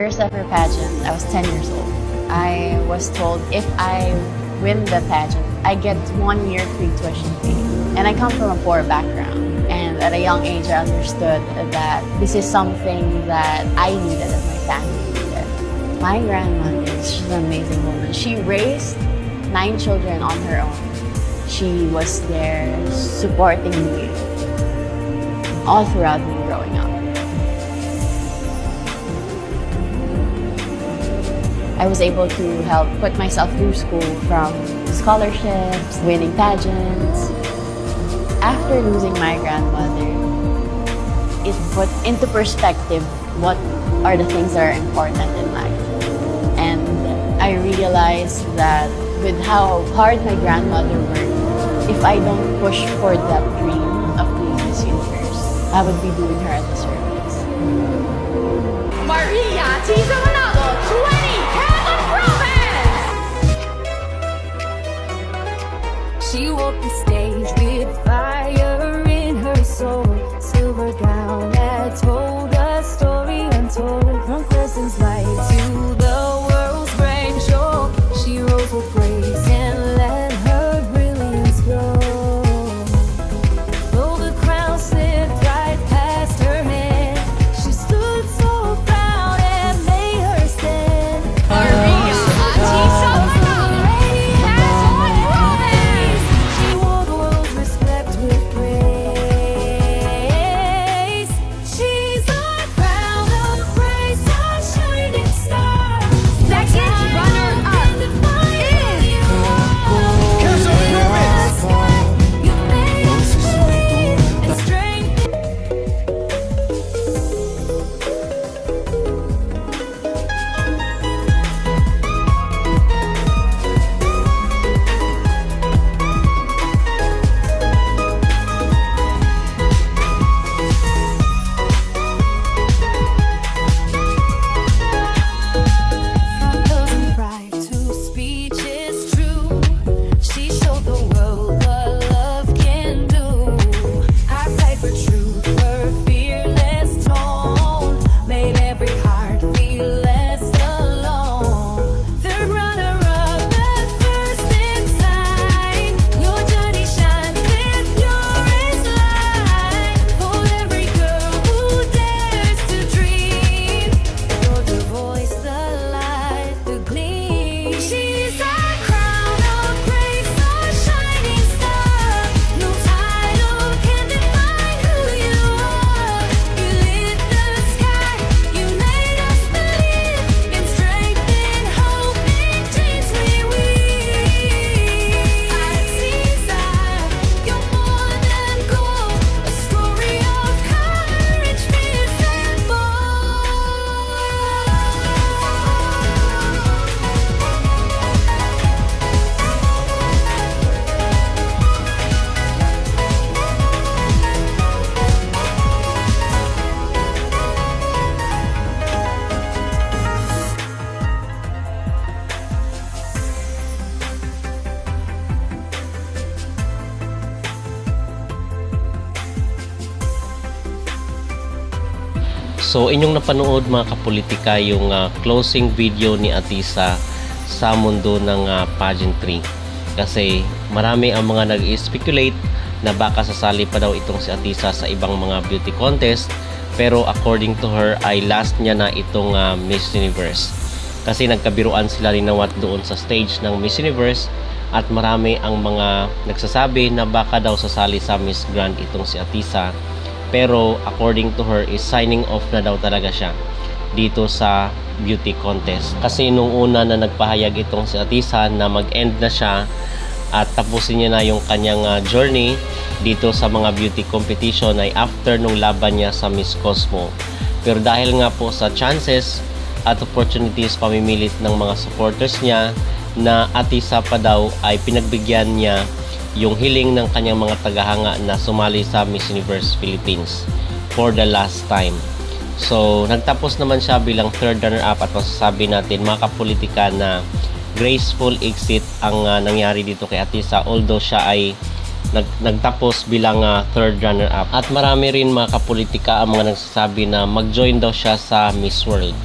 First ever pageant, I was 10 years old. I was told if I win the pageant, I get one year free tuition fee. And I come from a poor background. And at a young age, I understood that this is something that I needed and my family needed. My grandmother, she's an amazing woman. She raised nine children on her own. She was there supporting me all throughout me growing up. I was able to help put myself through school from scholarships, winning pageants. After losing my grandmother, it put into perspective what are the things that are important in life. And I realized that with how hard my grandmother worked, if I don't push for that dream of being Miss Universe, I would be doing her a disservice. Maria 骑 So inyong napanood mga kapolitika yung ah, closing video ni Atisa sa mundo ng ah, pageantry. Kasi marami ang mga nag-speculate na baka sasali pa daw itong si Atisa sa ibang mga beauty contest. Pero according to her ay last niya na itong ah, Miss Universe. Kasi nagkabiruan sila rin nawat doon sa stage ng Miss Universe at marami ang mga nagsasabi na baka daw sasali sa Miss Grand itong si Atisa pero according to her is signing off na daw talaga siya dito sa beauty contest. Kasi nung una na nagpahayag itong si Atisa na mag-end na siya at tapusin niya na yung kanyang ah, journey dito sa mga beauty competition ay after nung laban niya sa Miss Cosmo. Pero dahil nga po sa chances at opportunities pamimilit ng mga supporters niya na Atisa pa daw ay pinagbigyan niya yung hiling ng kanyang mga tagahanga na sumali sa Miss Universe Philippines for the last time. So, nagtapos naman siya bilang third runner-up at masasabi natin mga kapolitika na graceful exit ang ah, nangyari dito kay Atisa although siya ay nag, nagtapos bilang ah, third runner-up. At marami rin mga kapolitika ang mga nagsasabi na mag-join daw siya sa Miss World.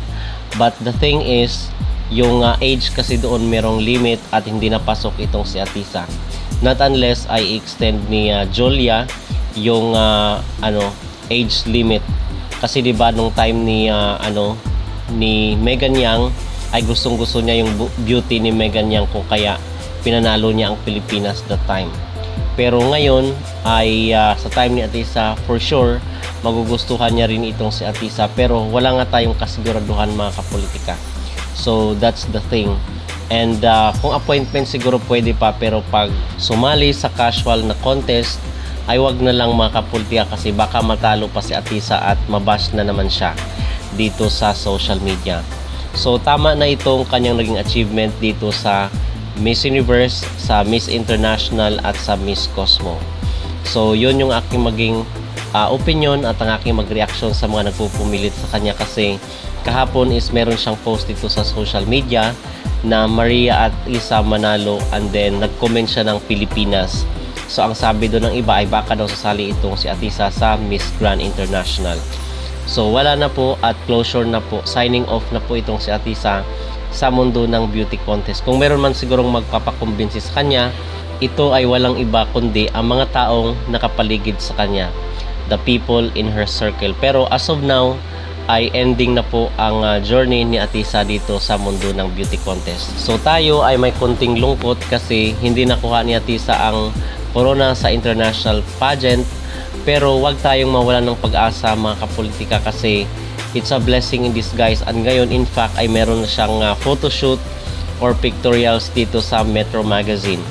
But the thing is, yung uh, age kasi doon merong limit at hindi napasok itong si Atisa. Not unless ay extend ni uh, Julia yung uh, ano age limit. Kasi 'di ba nung time ni uh, ano ni Megan Yang ay gustong-gusto niya yung beauty ni Megan Yang kung kaya pinanalo niya ang Pilipinas that time. Pero ngayon ay ah, sa time ni Atisa for sure magugustuhan niya rin itong si Atisa pero wala nga tayong kasiguraduhan mga kapolitika. So that's the thing. And ah, kung appointment siguro pwede pa pero pag sumali sa casual na contest ay wag na lang mga kapolitika kasi baka matalo pa si Atisa at mabash na naman siya dito sa social media. So tama na itong kanyang naging achievement dito sa Miss Universe, sa Miss International at sa Miss Cosmo. So yun yung aking maging ah, opinion at ang aking magreaksyon sa mga nagpupumilit sa kanya kasi kahapon is meron siyang post dito sa social media na Maria at Lisa Manalo and then nag-comment siya ng Pilipinas. So ang sabi doon ng iba ay baka daw sasali itong si Atisa sa Miss Grand International. So wala na po at closure na po, signing off na po itong si Atisa sa mundo ng beauty contest. Kung meron man sigurong magpapakumbinsi sa kanya, ito ay walang iba kundi ang mga taong nakapaligid sa kanya. The people in her circle. Pero as of now, ay ending na po ang ah, journey ni Atisa dito sa mundo ng beauty contest. So tayo ay may konting lungkot kasi hindi nakuha ni Atisa ang corona sa international pageant pero wag tayong mawala ng pag-asa mga kapolitika kasi it's a blessing in disguise. At ngayon, in fact, ay meron na siyang uh, photoshoot or pictorials dito sa Metro Magazine.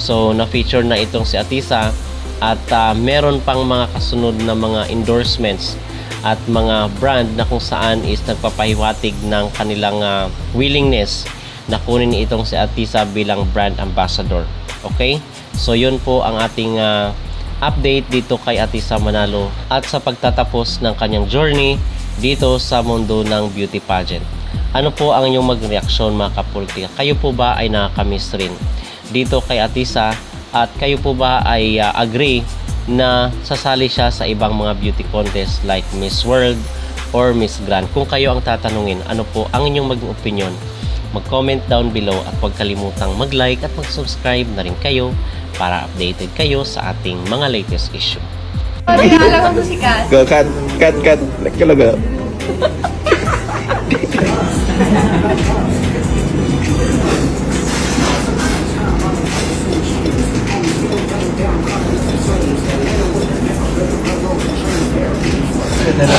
So, na-feature na itong si Atisa at uh, meron pang mga kasunod na mga endorsements at mga brand na kung saan is nagpapahiwatig ng kanilang uh, willingness na kunin itong si Atisa bilang brand ambassador. Okay? So, yun po ang ating uh, update dito kay Atisa Manalo at sa pagtatapos ng kanyang journey dito sa mundo ng beauty pageant. Ano po ang inyong magreaksyon mga kapolitika? Kayo po ba ay nakakamiss rin dito kay Atisa at kayo po ba ay uh, agree na sasali siya sa ibang mga beauty contest like Miss World or Miss Grand? Kung kayo ang tatanungin, ano po ang inyong maging opinion? Mag-comment down below at huwag kalimutang mag-like at mag-subscribe na rin kayo para updated kayo sa ating mga latest issue. Kilala ko to si Kat. Go, cut, cut, cut. Nagkalaga. Ganda!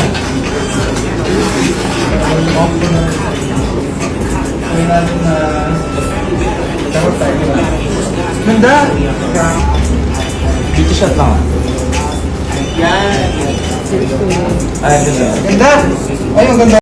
Dito shot lang. Yan. Ay, ganda. Ganda! Ay, ang ganda.